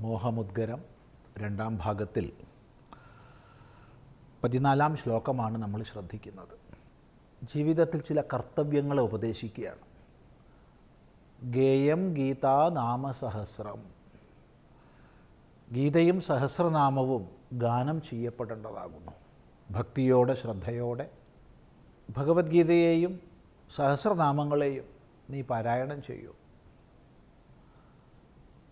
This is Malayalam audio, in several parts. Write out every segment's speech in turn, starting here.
മോഹമുദ്ഗരം രണ്ടാം ഭാഗത്തിൽ പതിനാലാം ശ്ലോകമാണ് നമ്മൾ ശ്രദ്ധിക്കുന്നത്. ജീവിതത്തിൽ ചില കർത്തവ്യങ്ങളെ ഉപദേശിക്കുകയാണ്. ഗേയം ഗീതാ നാമസഹസ്രം ഗീതയും സഹസ്രനാമവും ഗാനം ചെയ്യപ്പെടേണ്ടതാകുന്നു. ഭക്തിയോടെ ശ്രദ്ധയോടെ ഭഗവത്ഗീതയെയും സഹസ്രനാമങ്ങളെയും നീ പാരായണം ചെയ്യൂ.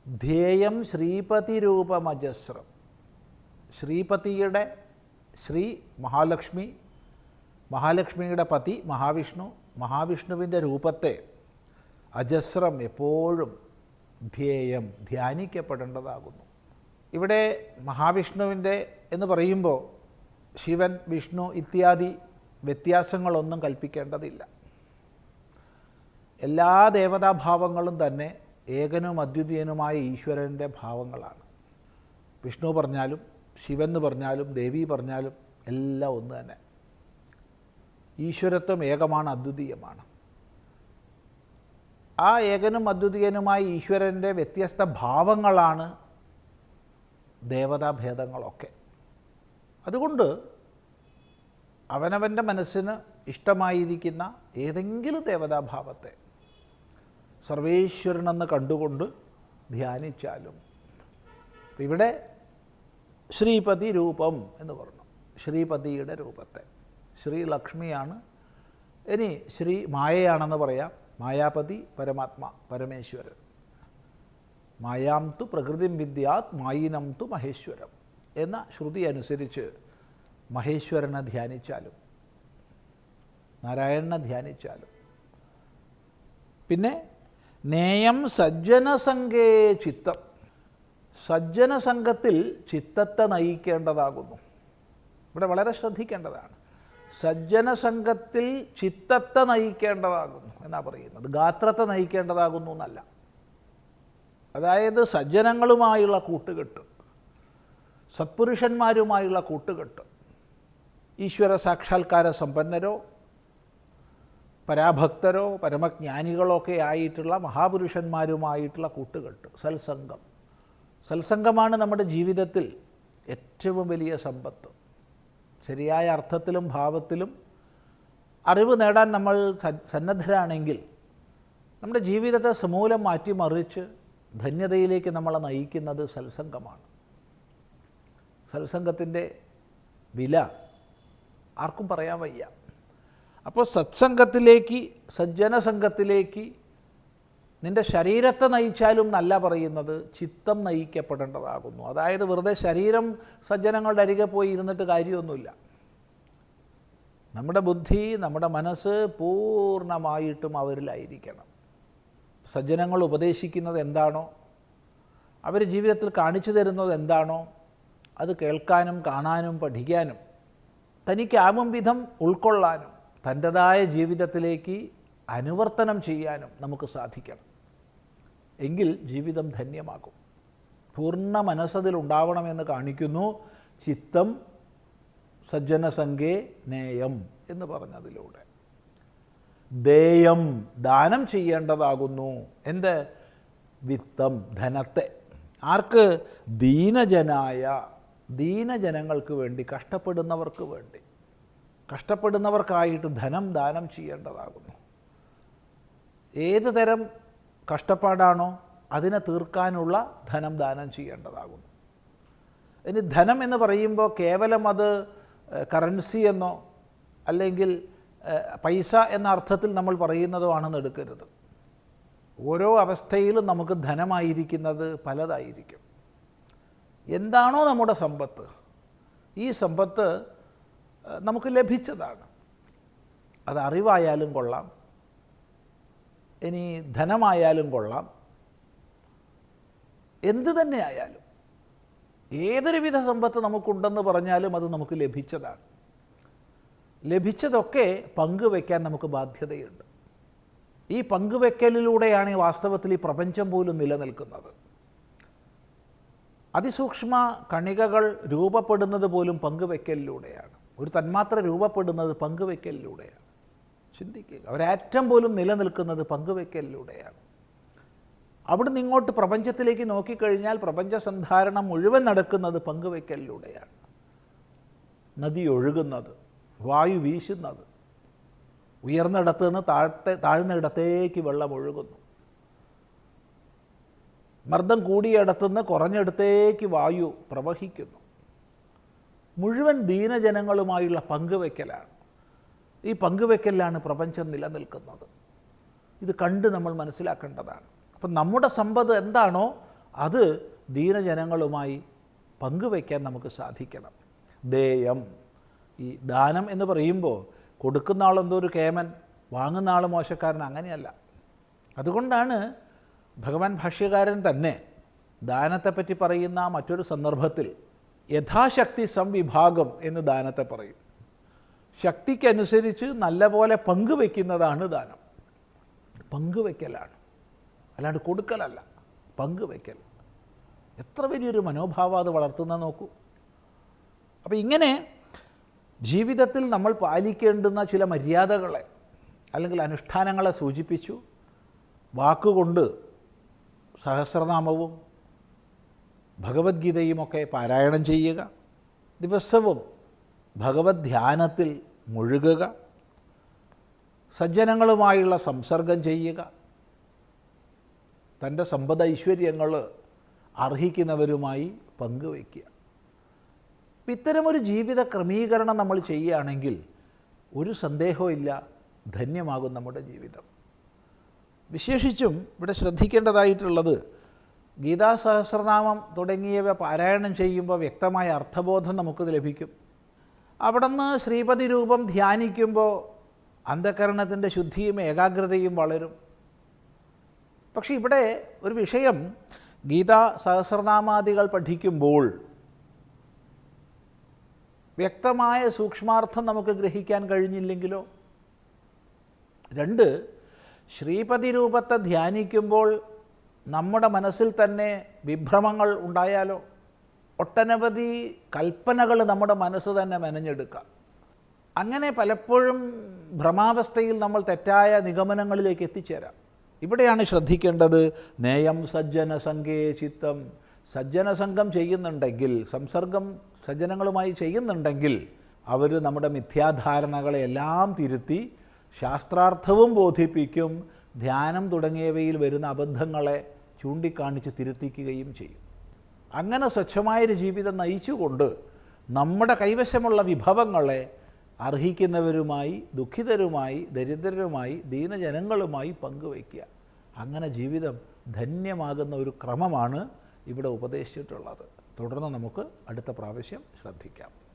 ധ്യേയം ശ്രീപതി രൂപമജസ്രം ശ്രീപതിയുടെ ശ്രീ മഹാലക്ഷ്മി മഹാലക്ഷ്മിയുടെ പതി മഹാവിഷ്ണു മഹാവിഷ്ണുവിന്റെ രൂപത്തെ അജസ്രം എപ്പോഴും ധ്യേയം ധ്യാനിക്കപ്പെടേണ്ടതാകുന്നു. ഇവിടെ മഹാവിഷ്ണുവിന്റെ എന്ന് പറയുമ്പോൾ ശിവൻ വിഷ്ണു ഇത്യാദി വ്യത്യാസങ്ങളൊന്നും കൽപ്പിക്കേണ്ടതില്ല. എല്ലാ ദേവതാഭാവങ്ങളും തന്നെ ഏകനും അദ്വിതീയനുമായ ഈശ്വരന്റെ ഭാവങ്ങളാണ്. വിഷ്ണു പറഞ്ഞാലും ശിവൻ എന്ന് പറഞ്ഞാലും ദേവി പറഞ്ഞാലും എല്ലാം ഒന്ന് തന്നെ. ഈശ്വരത്വം ഏകമാണ് അദ്വിതീയമാണ്. ആ ഏകനും അദ്വിതീയനുമായ ഈശ്വരന്റെ വ്യത്യസ്ത ഭാവങ്ങളാണ് ദേവതാഭേദങ്ങളൊക്കെ അതുകൊണ്ട് അവനവന്റെ മനസ്സിന് ഇഷ്ടമായിരിക്കുന്ന ഏതെങ്കിലും ദേവതാഭാവത്തെ സർവേശ്വരനെന്ന് കണ്ടുകൊണ്ട് ധ്യാനിച്ചാലും. ഇവിടെ ശ്രീപതി രൂപം എന്ന് പറഞ്ഞു. ശ്രീപതിയുടെ രൂപത്തെ. ശ്രീ ലക്ഷ്മിയാണ്. ഇനി ശ്രീ മായയാണെന്ന് പറയാം. മായാപതി പരമാത്മ പരമേശ്വരൻ. മായാം തു പ്രകൃതിം വിദ്യാത് മായിനം തു മഹേശ്വരം എന്ന ശ്രുതി അനുസരിച്ച് മഹേശ്വരനെ ധ്യാനിച്ചാലും നാരായണനെ ധ്യാനിച്ചാലും. പിന്നെ നേയം സജ്ജനസംഘേ ചിത്തം. സജ്ജനസംഘത്തിൽ ചിത്തത്തെ നയിക്കേണ്ടതാകുന്നു. ഇവിടെ വളരെ ശ്രദ്ധിക്കേണ്ടതാണ്. സജ്ജനസംഘത്തിൽ ചിത്തത്തെ നയിക്കേണ്ടതാകുന്നു എന്നാണ് പറയുന്നത്. ഗാത്രത്തെ നയിക്കേണ്ടതാകുന്നു എന്നല്ല. അതായത് സജ്ജനങ്ങളുമായുള്ള കൂട്ടുകെട്ട് സത്പുരുഷന്മാരുമായുള്ള കൂട്ടുകെട്ട് ഈശ്വര സാക്ഷാത്കാര സമ്പന്നരോ പരാഭക്തരോ പരമജ്ഞാനികളോ ഒക്കെ ആയിട്ടുള്ള മഹാപുരുഷന്മാരുമായിട്ടുള്ള കൂട്ടുകെട്ട് സത്സംഗം. സത്സംഗമാണ് നമ്മുടെ ജീവിതത്തിൽ ഏറ്റവും വലിയ സമ്പത്ത്. ശരിയായ അർത്ഥത്തിലും ഭാവത്തിലും അറിവ് നേടാൻ നമ്മൾ സന്നദ്ധരാണെങ്കിൽ നമ്മുടെ ജീവിതത്തെ സമൂലം മാറ്റിമറിച്ച് ധന്യതയിലേക്ക് നമ്മളെ നയിക്കുന്നത് സത്സംഗമാണ്. സത്സംഗത്തിന്റെ വില ആർക്കും പറയാൻ വയ്യ. അപ്പോൾ സത്സംഗത്തിലേക്ക് സജ്ജനസംഘത്തിലേക്ക് നിന്റെ ശരീരത്തെ നയിച്ചാലും നല്ല പറയുന്നത് ചിത്തം നയിക്കപ്പെടേണ്ടതാകുന്നു. അതായത് വെറുതെ ശരീരം സജ്ജനങ്ങളുടെ അരികെ പോയി ഇരുന്നിട്ട് കാര്യമൊന്നുമില്ല. നമ്മുടെ ബുദ്ധി നമ്മുടെ മനസ്സ് പൂർണമായിട്ടും അവരിലായിരിക്കണം. സജ്ജനങ്ങൾ ഉപദേശിക്കുന്നത് എന്താണോ അവർ ജീവിതത്തിൽ കാണിച്ചു തരുന്നത് എന്താണോ അത് കേൾക്കാനും കാണാനും പഠിക്കാനും തനിക്കാവും വിധം ഉൾക്കൊള്ളാനും തന്റെതായ ജീവിതത്തിലേക്ക് അനുവർത്തനം ചെയ്യാനും നമുക്ക് സാധിക്കണം. എങ്കിൽ ജീവിതം ധന്യമാകും. പൂർണ മനസ്സതിൽ ഉണ്ടാവണമെന്ന് കാണിക്കുന്നു ചിത്തം സജ്ജനസംഖ്യ നേയം എന്ന് പറഞ്ഞതിലൂടെ. ദേയം ദാനം ചെയ്യേണ്ടതാകുന്നു. എന്ത്? വിത്തം ധനത്തെ. ആർക്ക്? ദീനജനായ ദീനജനങ്ങൾക്ക് വേണ്ടി കഷ്ടപ്പെടുന്നവർക്ക് വേണ്ടി. കഷ്ടപ്പെടുന്നവർക്കായിട്ട് ധനം ദാനം ചെയ്യേണ്ടതാകുന്നു. ഏത് തരം കഷ്ടപ്പാടാണോ അതിനെ തീർക്കാനുള്ള ധനം ദാനം ചെയ്യേണ്ടതാകുന്നു. ഇനി ധനം എന്ന് പറയുമ്പോൾ കേവലം അത് കറൻസി എന്നോ അല്ലെങ്കിൽ പൈസ എന്ന അർത്ഥത്തിൽ നമ്മൾ പറയുന്നതോ ആണെന്ന് എടുക്കരുത്. ഓരോ അവസ്ഥയിലും നമുക്ക് ധനമായിരിക്കുന്നത് പലതായിരിക്കും. എന്താണോ നമ്മുടെ സമ്പത്ത്. ഈ സമ്പത്ത് നമുക്ക് ലഭിച്ചതാണ്. അത് അറിവായാലും കൊള്ളാം. ഇനി ധനമായാലും കൊള്ളാം. എന്ത് തന്നെ ആയാലും ഏതൊരുവിധ സമ്പത്ത് നമുക്കുണ്ടെന്ന് പറഞ്ഞാലും അത് നമുക്ക് ലഭിച്ചതാണ്. ലഭിച്ചതൊക്കെ പങ്കുവെക്കാൻ നമുക്ക് ബാധ്യതയുണ്ട്. ഈ പങ്കുവെക്കലിലൂടെയാണ് ഈ വാസ്തവത്തിൽ ഈ പ്രപഞ്ചം പോലും നിലനിൽക്കുന്നത്. അതിസൂക്ഷ്മ കണികകൾ രൂപപ്പെടുന്നത് പോലും പങ്കുവെക്കലിലൂടെയാണ്. ഒരു തന്മാത്ര രൂപപ്പെടുന്നത് പങ്കുവയ്ക്കലിലൂടെയാണ് ചിന്തിക്കുക. ഒരാറ്റം പോലും നിലനിൽക്കുന്നത് പങ്കുവയ്ക്കലിലൂടെയാണ് അവിടുന്ന് ഇങ്ങോട്ട് പ്രപഞ്ചത്തിലേക്ക് നോക്കിക്കഴിഞ്ഞാൽ പ്രപഞ്ച സന്ധാരണം മുഴുവൻ നടക്കുന്നത് പങ്കുവയ്ക്കലിലൂടെയാണ് നദി ഒഴുകുന്നത് വായു വീശുന്നത് ഉയർന്നിടത്ത് നിന്ന് താഴത്തെ താഴ്ന്നിടത്തേക്ക് വെള്ളം ഒഴുകുന്നു. മർദ്ദം കൂടിയിടത്തുനിന്ന് കുറഞ്ഞിടത്തേക്ക് വായു പ്രവഹിക്കുന്നു. മുഴുവൻ ദീനജനങ്ങളുമായുള്ള പങ്കുവയ്ക്കലാണ് ഈ പങ്കുവയ്ക്കലിലാണ് പ്രപഞ്ചം നിലനിൽക്കുന്നത്. ഇത് കണ്ട് നമ്മൾ മനസ്സിലാക്കേണ്ടതാണ്. അപ്പം നമ്മുടെ സമ്പത്ത് എന്താണോ അത് ദീനജനങ്ങളുമായി പങ്കുവയ്ക്കാൻ നമുക്ക് സാധിക്കണം. ദേയം ഈ ദാനം എന്ന് പറയുമ്പോൾ കൊടുക്കുന്ന ആളെന്തോ ഒരു കേമൻ വാങ്ങുന്ന ആൾ മോശക്കാരൻ അങ്ങനെയല്ല. അതുകൊണ്ടാണ് ഭഗവാൻ ഭാഷ്യകാരൻ തന്നെ ദാനത്തെപ്പറ്റി പറയുന്ന മറ്റൊരു സന്ദർഭത്തിൽ യഥാശക്തി സംവിഭാഗം എന്ന് ദാനത്തെ പറയും. ശക്തിക്കനുസരിച്ച് നല്ലപോലെ പങ്കുവെക്കുന്നതാണ് ദാനം. പങ്കുവെക്കലാണ്. അല്ലാണ്ട് കൊടുക്കലല്ല. പങ്കുവെക്കൽ. എത്ര വലിയൊരു മനോഭാവം അത് വളർത്തുന്ന നോക്കൂ. അപ്പോൾ ഇങ്ങനെ ജീവിതത്തിൽ നമ്മൾ പാലിക്കേണ്ടുന്ന ചില മര്യാദകളെ അല്ലെങ്കിൽ അനുഷ്ഠാനങ്ങളെ സൂചിപ്പിച്ചു. വാക്കുകൊണ്ട് സഹസ്രനാമവും ഭഗവത്ഗീതയുമൊക്കെ പാരായണം ചെയ്യുക. ദിവസവും ഭഗവത് ധ്യാനത്തിൽ മുഴുകുക. സജ്ജനങ്ങളുമായുള്ള സംസർഗം ചെയ്യുക. തന്റെ സമ്പദ ഐശ്വര്യങ്ങൾ അർഹിക്കുന്നവരുമായി പങ്കുവയ്ക്കുക. ഇത്തരമൊരു ജീവിത ക്രമീകരണം നമ്മൾ ചെയ്യുകയാണെങ്കിൽ ഒരു സന്ദേഹവുമില്ല ധന്യമാകും നമ്മുടെ ജീവിതം. വിശേഷിച്ചും ഇവിടെ ശ്രദ്ധിക്കേണ്ടതായിട്ടുള്ളത് ഗീതാ സഹസ്രനാമം തുടങ്ങിയവ പാരായണം ചെയ്യുമ്പോൾ വ്യക്തമായ അർത്ഥബോധം നമുക്ക് ലഭിക്കും. അവിടുന്ന് ശ്രീപതി രൂപം ധ്യാനിക്കുമ്പോൾ അന്ധകരണത്തിന്റെ ശുദ്ധിയും ഏകാഗ്രതയും വളരും. പക്ഷെ ഇവിടെ ഒരു വിഷയം ഗീതാ സഹസ്രനാമാദികൾ പഠിക്കുമ്പോൾ വ്യക്തമായ സൂക്ഷ്മാർത്ഥം നമുക്ക് ഗ്രഹിക്കാൻ കഴിഞ്ഞില്ലെങ്കിലോ? രണ്ട് ശ്രീപതി രൂപത്തെ ധ്യാനിക്കുമ്പോൾ നമ്മുടെ മനസ്സിൽ തന്നെ വിഭ്രമങ്ങൾ ഉണ്ടായാലോ? ഒട്ടനവധി കൽപ്പനകൾ നമ്മുടെ മനസ്സ് തന്നെ മെനഞ്ഞെടുക്കാം. അങ്ങനെ പലപ്പോഴും ഭ്രമാവസ്ഥയിൽ നമ്മൾ തെറ്റായ നിഗമനങ്ങളിലേക്ക് എത്തിച്ചേരാം. ഇവിടെയാണ് ശ്രദ്ധിക്കേണ്ടത് നേയം സജ്ജന സംഘേ ചിത്തം. സജ്ജന സംഘം ചെയ്യുന്നുണ്ടെങ്കിൽ സംസർഗം സജ്ജനങ്ങളുമായി ചെയ്യുന്നുണ്ടെങ്കിൽ അവർ നമ്മുടെ മിഥ്യാധാരണകളെ എല്ലാം തിരുത്തി ശാസ്ത്രാർത്ഥവും ബോധിപ്പിക്കും. ധ്യാനം തുടങ്ങിയവയിൽ വരുന്ന അബദ്ധങ്ങളെ ചൂണ്ടിക്കാണിച്ച് തിരുത്തിക്കുകയും ചെയ്യും. അങ്ങനെ സ്വച്ഛമായൊരു ജീവിതം നയിച്ചുകൊണ്ട് നമ്മുടെ കൈവശമുള്ള വിഭവങ്ങളെ അർഹിക്കുന്നവരുമായി ദുഃഖിതരുമായി ദരിദ്രരുമായി ദീനജനങ്ങളുമായി പങ്കുവയ്ക്കുക. അങ്ങനെ ജീവിതം ധന്യമാകുന്ന ഒരു ക്രമമാണ് ഇവിടെ ഉപദേശിച്ചിട്ടുള്ളത്. തുടർന്ന് നമുക്ക് അടുത്ത പ്രാവശ്യം ശ്രദ്ധിക്കാം.